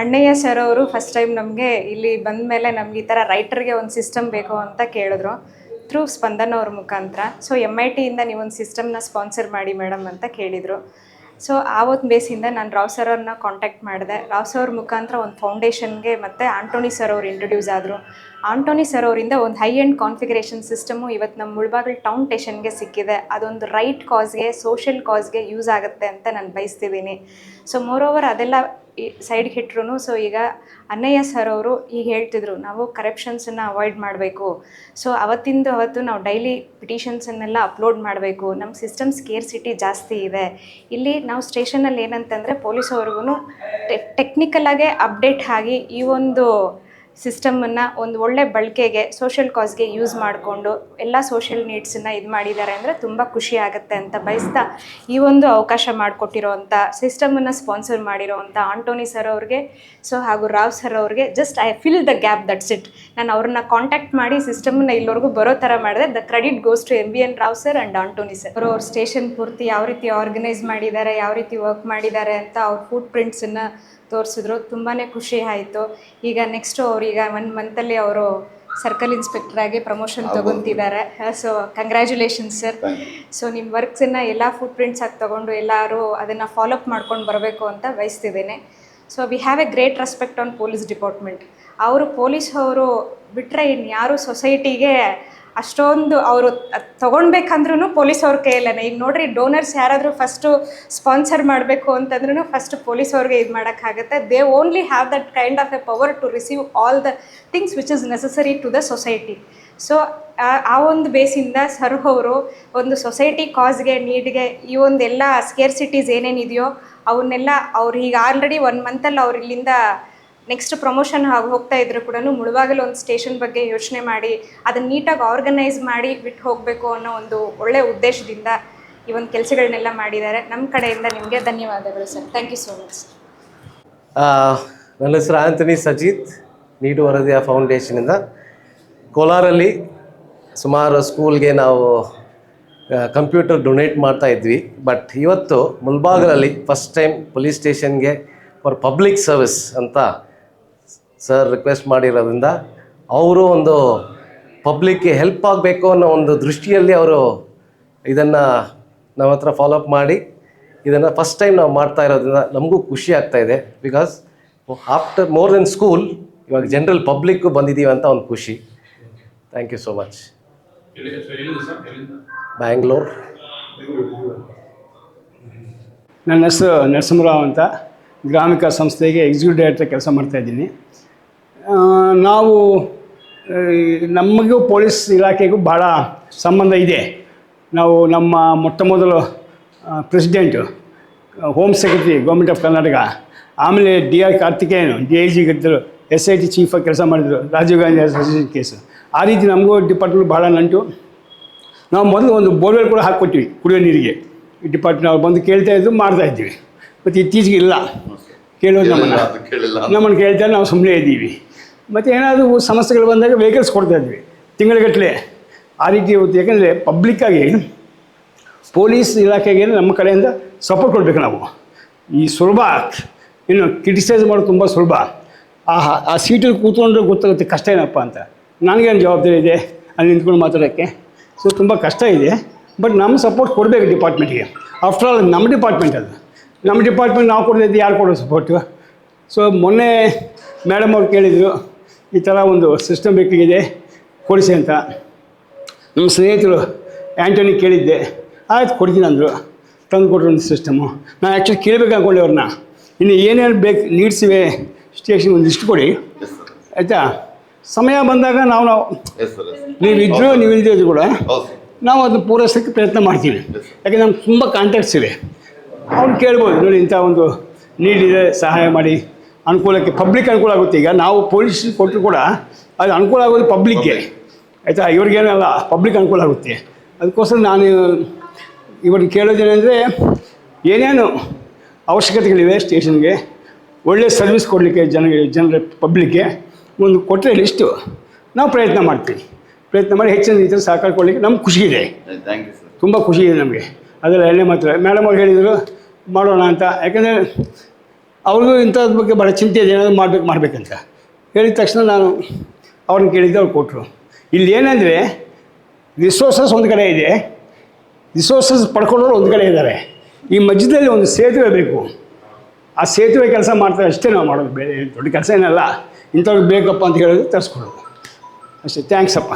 ಅಣ್ಣಯ್ಯ sir ಅವರು first time ನಮಗೆ ಇಲ್ಲಿ ಬಂದ ಮೇಲೆ ನಮ್ಗೆ ಈ ಥರ ರೈಟರ್ಗೆ ಒಂದು ಸಿಸ್ಟಮ್ ಬೇಕು ಅಂತ ಕೇಳಿದ್ರು ಥ್ರೂ ಸ್ಪಂದನ್ ಅವ್ರ ಮುಖಾಂತರ. ಸೊ ಎಂ ಐ ಟಿಯಿಂದ ನೀವೊಂದು ಸಿಸ್ಟಮ್ನ ಸ್ಪಾನ್ಸರ್ ಮಾಡಿ ಮೇಡಮ್ ಅಂತ ಕೇಳಿದರು. ಸೊ ಆವತ್ತು ಬೇಸಿಂದ ನಾನು ರಾವ್ ಸರ್ ಅವ್ರನ್ನ ಕಾಂಟ್ಯಾಕ್ಟ್ ಮಾಡಿದೆ. ರಾವ್ ಸರ್ ಅವ್ರ ಮುಖಾಂತರ ಒಂದು ಫೌಂಡೇಶನ್ಗೆ ಮತ್ತು ಆಂಟೋನಿ ಸರ್ ಅವ್ರು ಇಂಟ್ರೊಡ್ಯೂಸ್ ಆದರು. ಆಂಟೋನಿ ಸರ್ ಅವರಿಂದ ಒಂದು ಹೈ ಎಂಡ್ ಕಾನ್ಫಿಗರೇಷನ್ ಸಿಸ್ಟಮು ಇವತ್ತು ನಮ್ಮ ಮುಳ್ಬಾಗಿಲು ಟೌನ್ ಟೇಷನ್ಗೆ ಸಿಕ್ಕಿದೆ. ಅದೊಂದು ರೈಟ್ ಕಾಸ್ಗೆ ಸೋಷಿಯಲ್ ಕಾಸ್ಗೆ ಯೂಸ್ ಆಗುತ್ತೆ ಅಂತ ನಾನು ಬಯಸ್ತಿದ್ದೀನಿ ಸೊ ಓವರ್ ಅದೆಲ್ಲ ಸೈಡ್ಗೆ ಇಟ್ರು ಸೊ ಈಗ ಅನ್ನಯ್ಯ ಸರ್ ಅವರು ಈಗ ಹೇಳ್ತಿದ್ರು, ನಾವು ಕರಪ್ಷನ್ಸನ್ನು ಅವಾಯ್ಡ್ ಮಾಡಬೇಕು. ಸೊ ಅವತ್ತಿಂದ ಅವತ್ತು ನಾವು ಡೈಲಿ ಪಿಟಿಷನ್ಸನ್ನೆಲ್ಲ ಅಪ್ಲೋಡ್ ಮಾಡಬೇಕು. ನಮ್ಮ ಸಿಸ್ಟಮ್ ಸ್ಕೇರ್ಸಿಟಿ ಜಾಸ್ತಿ ಇದೆ. ಇಲ್ಲಿ ನಾವು ಸ್ಟೇಷನಲ್ಲಿ ಏನಂತಂದರೆ ಪೊಲೀಸ್ ಅವ್ರಿಗೂ ಟೆಕ್ನಿಕಲಾಗೆ ಅಪ್ಡೇಟ್ ಆಗಿ ಈ ಒಂದು ಸಿಸ್ಟಮನ್ನು ಒಂದು ಒಳ್ಳೆ ಬಳಕೆಗೆ ಸೋಷಿಯಲ್ ಕಾಸ್ಗೆ ಯೂಸ್ ಮಾಡಿಕೊಂಡು ಎಲ್ಲ ಸೋಷಿಯಲ್ ನೀಡ್ಸನ್ನು ಇದು ಮಾಡಿದ್ದಾರೆ ಅಂದರೆ ತುಂಬ ಖುಷಿ ಆಗುತ್ತೆ ಅಂತ ಬಯಸ್ತಾ ಈ ಒಂದು ಅವಕಾಶ ಮಾಡಿಕೊಟ್ಟಿರೋವಂಥ ಸಿಸ್ಟಮನ್ನು ಸ್ಪಾನ್ಸರ್ ಮಾಡಿರೋವಂಥ ಆಂಟೋನಿ ಸರ್ ಅವ್ರಿಗೆ ಸೊ ಹಾಗೂ ರಾವ್ ಸರ್ ಅವ್ರಿಗೆ just I fill the gap that's it ನಾನು ಅವ್ರನ್ನ ಕಾಂಟ್ಯಾಕ್ಟ್ ಮಾಡಿ ಸಿಸ್ಟಮನ್ನು ಇಲ್ಲಿವರೆಗೂ ಬರೋ ಥರ ಮಾಡಿದೆ. The credit goes to M B N Rao sir and Antony sir ಅವರು ಅವ್ರ ಸ್ಟೇಷನ್ ಪೂರ್ತಿ ಯಾವ ರೀತಿ ಆರ್ಗನೈಸ್ ಮಾಡಿದ್ದಾರೆ, ಯಾವ ರೀತಿ ವರ್ಕ್ ಮಾಡಿದ್ದಾರೆ ಅಂತ ಅವ್ರ ಫುಟ್ ಪ್ರಿಂಟ್ಸನ್ನು ತೋರಿಸಿದ್ರು. ತುಂಬಾ ಖುಷಿ ಆಯಿತು. ಈಗ ನೆಕ್ಸ್ಟು ಅವ್ರೀಗ ಒನ್ ಮಂತಲ್ಲಿ ಅವರು ಸರ್ಕಲ್ ಇನ್ಸ್ಪೆಕ್ಟರ್ ಆಗಿ ಪ್ರಮೋಷನ್ ತಗೊತಿದ್ದಾರೆ. ಸೊ ಕಂಗ್ರ್ಯಾಚುಲೇಷನ್ ಸರ್ ಸೊ ನಿಮ್ಮ ವರ್ಕ್ಸನ್ನು ಎಲ್ಲ ಫುಟ್ ಪ್ರಿಂಟ್ಸ್ ಆಗಿ ತಗೊಂಡು ಎಲ್ಲರೂ ಅದನ್ನು ಫಾಲೋಅಪ್ ಮಾಡ್ಕೊಂಡು ಬರಬೇಕು ಅಂತ ಬಯಸ್ತಿದ್ದೇನೆ. So we have a great respect on police department ಅವರು ಪೊಲೀಸ್ ಅವರು ಬಿಟ್ಟರೆ ಇನ್ಯಾರು ಸೊಸೈಟಿಗೆ ಅಷ್ಟೊಂದು ಅವರು ತೊಗೊಳ್ಬೇಕಂದ್ರೂ ಪೊಲೀಸ್ ಅವ್ರ ಕೈಯಲ್ಲೇ ಈಗ ನೋಡ್ರಿ ಡೋನರ್ಸ್ ಯಾರಾದರೂ ಫಸ್ಟು ಸ್ಪಾನ್ಸರ್ ಮಾಡಬೇಕು ಅಂತಂದ್ರೂ ಫಸ್ಟ್ ಪೊಲೀಸ್ ಅವ್ರಿಗೆ ಇದು ಮಾಡೋಕ್ಕಾಗತ್ತೆ. They only have that kind of a power to receive all the things which is necessary to the society so ಆ ಒಂದು ಬೇಸಿಂದ ಸರ್ ಅವರು ಒಂದು ಸೊಸೈಟಿ ಕಾಸ್ಗೆ ನೀಡ್ಗೆ ಈ ಒಂದು ಎಲ್ಲ ಸ್ಕೇರ್ಸಿಟೀಸ್ ಏನೇನಿದೆಯೋ, ಅವನ್ನೆಲ್ಲ ಅವ್ರು ಈಗ ಆಲ್ರೆಡಿ ಒನ್ ಮಂತಲ್ಲಿ ಅವ್ರು ಇಲ್ಲಿಂದ ನೆಕ್ಸ್ಟ್ ಪ್ರಮೋಷನ್ ಆಗಿ ಹೋಗ್ತಾ ಇದ್ರು ಕೂಡ ಮುಳುವಾಗಲು ಒಂದು ಸ್ಟೇಷನ್ ಬಗ್ಗೆ ಯೋಚನೆ ಮಾಡಿ, ಅದನ್ನ ನೀಟಾಗಿ ಆರ್ಗನೈಸ್ ಮಾಡಿ ಬಿಟ್ಟು ಹೋಗಬೇಕು ಅನ್ನೋ ಒಂದು ಒಳ್ಳೆಯ ಉದ್ದೇಶದಿಂದ ಈ ಒಂದು ಕೆಲಸಗಳನ್ನೆಲ್ಲ ಮಾಡಿದ್ದಾರೆ. ನಮ್ಮ ಕಡೆಯಿಂದ ನಿಮಗೆ ಧನ್ಯವಾದಗಳು sir. Thank you so much ನನ್ನ ಹೆಸರು ಆಂಥನಿ ಸಜಿತ್, ನೀಡು ವರದಿಯ ಫೌಂಡೇಶನಿಂದ ಕೋಲಾರಲ್ಲಿ ಸುಮಾರು ಸ್ಕೂಲ್ಗೆ ನಾವು ಕಂಪ್ಯೂಟರ್ ಡೊನೇಟ್ ಮಾಡ್ತಾ ಇದ್ವಿ. ಬಟ್ ಇವತ್ತು ಮುಲ್ಬಾಗಲಲ್ಲಿ ಫಸ್ಟ್ ಟೈಮ್ ಪೊಲೀಸ್ ಸ್ಟೇಷನ್ಗೆ ಫಾರ್ ಪಬ್ಲಿಕ್ ಸರ್ವಿಸ್ ಅಂತ ಸರ್ ರಿಕ್ವೆಸ್ಟ್ ಮಾಡಿರೋದ್ರಿಂದ ಅವರು ಒಂದು ಪಬ್ಲಿಕ್ಗೆ ಹೆಲ್ಪ್ ಆಗಬೇಕು ಅನ್ನೋ ಒಂದು ದೃಷ್ಟಿಯಲ್ಲಿ ಅವರು ಇದನ್ನು ನಮ್ಮ ಹತ್ರ ಫಾಲೋಅಪ್ ಮಾಡಿ, ಇದನ್ನು ಫಸ್ಟ್ ಟೈಮ್ ನಾವು ಮಾಡ್ತಾ ಇರೋದ್ರಿಂದ ನಮಗೂ ಖುಷಿ ಆಗ್ತಾ ಇದೆ. Because after more than school ಇವಾಗ ಜನರಲ್ ಪಬ್ಲಿಕ್ಕು ಬಂದಿದ್ದೀವಿ ಅಂತ ಒಂದು ಖುಷಿ. Thank you so much Bangalore ನನ್ನ ಹೆಸರು ನರಸಿಂಹರಾವ್ ಅಂತ. ಗ್ರಾಮಿಕ ಸಂಸ್ಥೆಗೆ ಎಕ್ಸಿಕ್ಯೂಟಿವ್ ಡೈರೆಕ್ಟರ್ ಕೆಲಸ ಮಾಡ್ತಾಯಿದ್ದೀನಿ ನಾವು ನಮಗೂ ಪೊಲೀಸ್ ಇಲಾಖೆಗೂ ಭಾಳ ಸಂಬಂಧ ಇದೆ. ನಾವು ನಮ್ಮ ಮೊಟ್ಟ ಮೊದಲು president home secretary government of Karnataka ಆಮೇಲೆ D R Karthikeyan D I G ಇದ್ದರು ಎಸ್ ಐ ಟಿ ಚೀಫಾಗಿ ಕೆಲಸ ಮಾಡಿದರು ರಾಜೀವ್ ಗಾಂಧಿ ಅಸೋಸಿಯೇಷನ್ ಕೇಸ್ ಆ ರೀತಿ ನಮಗೂ ಡಿಪಾರ್ಟ್ಮೆಂಟ್ ಭಾಳ ನಂಟು. ನಾವು ಮೊದಲು ಒಂದು ಬೋರ್ವೆಲ್ ಕೂಡ ಹಾಕ್ಕೊಟ್ಟಿವಿ ಕುಡಿಯೋ ನೀರಿಗೆ. ಡಿಪಾರ್ಟ್ಮೆಂಟ್ ಅವ್ರು ಬಂದು ಕೇಳ್ತಾ ಇದ್ದು ಮಾಡ್ತಾ ಇದ್ದೀವಿ. ಮತ್ತು ಇತ್ತೀಚೆಗೆ ಇಲ್ಲ. ಕೇಳೋದು ನಮ್ಮನ್ನು. ನಮ್ಮನ್ನು ಕೇಳ್ತಾರೆ ನಾವು ಸುಮ್ಮನೆ ಇದ್ದೀವಿ. ಮತ್ತು ಏನಾದರೂ ಸಮಸ್ಯೆಗಳು ಬಂದಾಗ ವೆಹಿಕಲ್ಸ್ ಕೊಡ್ತಾ ಇದ್ವಿ. ತಿಂಗಳಗಟ್ಟಲೆ. ಆ ರೀತಿ ಇವತ್ತು ಯಾಕೆಂದರೆ ಪಬ್ಲಿಕ್ಕಾಗಿ ಪೊಲೀಸ್ ಇಲಾಖೆಗೆ ನಮ್ಮ ಕಡೆಯಿಂದ ಸಪೋರ್ಟ್ ಕೊಡಬೇಕು ನಾವು. ಈ ಸುಲಭ. ಇನ್ನು ಕ್ರಿಟಿಸೈಸ್ ಮಾಡೋದು ತುಂಬ ಸುಲಭ. ಆ ಆ ಸೀಟಲ್ಲಿ ಕೂತ್ಕೊಂಡ್ರೆ ಗೊತ್ತಾಗುತ್ತೆ ಕಷ್ಟ ಏನಪ್ಪ ಅಂತ. ನನಗೇನು ಜವಾಬ್ದಾರಿ ಇದೆ? ಅಲ್ಲಿ ನಿಂತ್ಕೊಂಡು ಮಾತಾಡೋಕ್ಕೆ. ಸೊ ತುಂಬ ಕಷ್ಟ ಇದೆ. ಬಟ್ ನಮ್ಮ ಸಪೋರ್ಟ್ ಕೊಡಬೇಕು ಡಿಪಾರ್ಟ್ಮೆಂಟಿಗೆ ಆಫ್ಟರ್ ಆಲ್ ನಮ್ಮ ಡಿಪಾರ್ಟ್ಮೆಂಟ್ ಅದು. ನಮ್ಮ ಡಿಪಾರ್ಟ್ಮೆಂಟ್ ನಾವು ಕೊಡೋದಿದ್ದು ಯಾರು ಕೊಡೋ ಸಪೋರ್ಟು ಸೊ ಮೊನ್ನೆ ಮೇಡಮ್ ಅವ್ರು ಕೇಳಿದರು ಈ ಥರ ಒಂದು ಸಿಸ್ಟಮ್ ಬೇಕಾಗಿದೆ. ಕೊಡಿಸಿ ಅಂತ. ನಮ್ಮ ಸ್ನೇಹಿತರು ಆ್ಯಂಟನಿ ಕೇಳಿದ್ದೆ. ಆಯ್ತು ಕೊಡ್ತೀನಿ ಅಂದರು. ತಂದು ಕೊಟ್ಟರು ಒಂದು ಸಿಸ್ಟಮು ನಾನು ಆ್ಯಕ್ಚುಲಿ ಕೇಳಬೇಕು ಅಂದ್ಕೊಂಡೆ ಅವ್ರನ್ನ ಇನ್ನು ಏನೇನು ಬೇಕು ನೀಡ್ಸಿವೆ ಸ್ಟೇಷನ್ ಒಂದು ಲಿಸ್ಟ್ ಕೊಡಿ. ಆಯಿತಾ? ಸಮಯ ಬಂದಾಗ ನಾವು ನಾವು ನೀವಿದ್ದರೂ ನೀವು ಇಲ್ಲದಿದ್ರು ಕೂಡ ನಾವು ಅದನ್ನು ಪೂರೈಸೋಕ್ಕೆ ಪ್ರಯತ್ನ ಮಾಡ್ತೀವಿ. ಯಾಕೆ ನಮ್ಗೆ ತುಂಬ ಕಾಂಟ್ಯಾಕ್ಟ್ಸ್ ಇವೆ. ಅವ್ನು ಕೇಳ್ಬೋದು. ನೋಡಿ ಇಂಥ ಒಂದು ನೀಡಿದೆ ಸಹಾಯ ಮಾಡಿ. ಅನುಕೂಲಕ್ಕೆ ಪಬ್ಲಿಕ್ ಅನುಕೂಲ ಆಗುತ್ತೆ. ಈಗ ನಾವು ಪೊಲೀಸ್ ಕೊಟ್ಟರು ಕೂಡ ಅದು ಅನುಕೂಲ ಆಗೋದು ಪಬ್ಲಿಕ್ಗೆ ಆಯಿತಾ? ಇವ್ರಿಗೇನಲ್ಲ ಪಬ್ಲಿಕ್ ಅನುಕೂಲ ಆಗುತ್ತೆ. ಅದಕ್ಕೋಸ್ಕರ ನಾನು ಇವ್ರಿಗೆ ಕೇಳೋದೇನೆಂದರೆ ಏನೇನು ಅವಶ್ಯಕತೆಗಳಿವೆ ಸ್ಟೇಷನ್ಗೆ ಒಳ್ಳೆಯ ಸರ್ವಿಸ್ ಕೊಡಲಿಕ್ಕೆ ಜನ ಜನರ ಪಬ್ಲಿಕ್ಗೆ ಒಂದು ಕೊಟ್ಟರೆ ಲಿಸ್ಟು ನಾವು ಪ್ರಯತ್ನ ಮಾಡ್ತೀವಿ. ಪ್ರಯತ್ನ ಮಾಡಿ ಹೆಚ್ಚಿನ ರೀತಿಯಲ್ಲಿ ಸಹಕಾರ ಕೊಡಲಿಕ್ಕೆ ನಮ್ಗೆ ಖುಷಿ ಇದೆ ಥ್ಯಾಂಕ್ ಯು ಸರ್ ತುಂಬ ಖುಷಿ ಇದೆ ನಮಗೆ. ಅದೆಲ್ಲ ಎಣ್ಣೆ ಮಾತ್ರ. ಮೇಡಮ್ ಅವ್ರು ಹೇಳಿದರು ಮಾಡೋಣ ಅಂತ. ಯಾಕಂದರೆ ಅವ್ರಿಗೂ ಇಂಥದ್ರ ಬಗ್ಗೆ ಭಾಳ ಚಿಂತೆ ಇದೆ, ಏನಾದರೂ ಮಾಡ್ಬೇಕು, ಮಾಡಬೇಕಂತ. ಹೇಳಿದ ತಕ್ಷಣ ನಾನು ಅವ್ರನ್ನ ಕೇಳಿದ್ದೆ, ಅವ್ರು ಕೊಟ್ಟರು ಇಲ್ಲಿ ಏನಂದರೆ ರಿಸೋರ್ಸಸ್ ಒಂದು ಕಡೆ ಇದೆ. ರಿಸೋರ್ಸಸ್ ಪಡ್ಕೊಳ್ಳೋರು ಒಂದು ಕಡೆ ಇದ್ದಾರೆ. ಈ ಮಧ್ಯದಲ್ಲಿ ಒಂದು ಸೇತುವೆ ಬೇಕು. ಆ ಸೇತುವೆ ಕೆಲಸ ಮಾಡ್ತಾರೆ, ಅಷ್ಟೇ ನಾವು ಮಾಡೋದು ಬೇರೆ ದೊಡ್ಡ ಕೆಲಸ ಏನಲ್ಲ. ಇಂಥವ್ರಿಗೆ ಬೇಕಪ್ಪ ಅಂತ ಹೇಳೋದು ತರಿಸ್ಕೊಡೋದು. ಅಷ್ಟೇ ಥ್ಯಾಂಕ್ಸ್ ಅಪ್ಪ.